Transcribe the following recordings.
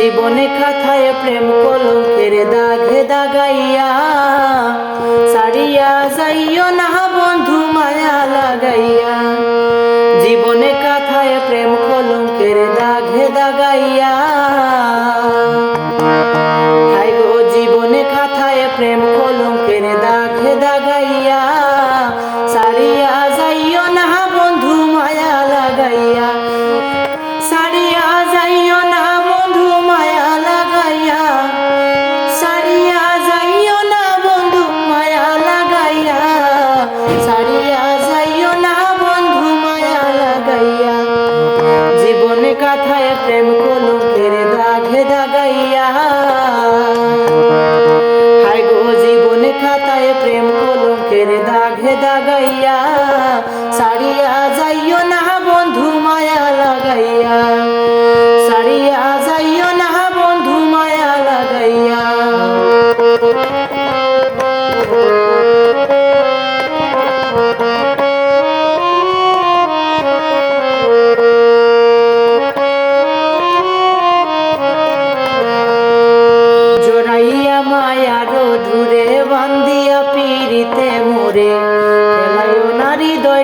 জীবনে খাথায় প্রেম কলঙ্কের দাগে দাগাইয়া সারিয়া যাইও না বন্ধু মায়া লাগাইয়া। জীবনে কাথায় প্রেম কলঙ্কের দাগে দাগাইয়া। হাই গো, জীবনে খাথায় প্রেম কলঙ্কের কলঙ্কের দাগে দাগাইয়া, সারিয়া যাইও না বন্ধু মায়া লাগাইয়া। সারিয়া যাইও না বন্ধু মায়া লাগাইয়া।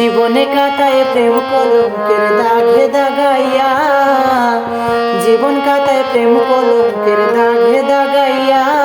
জীবনে কাটায় প্রেম কলঙ্কের দাগে দাগাইয়া। জীবন কাটায় প্রেম কলঙ্কের দাগে দাগাইয়া।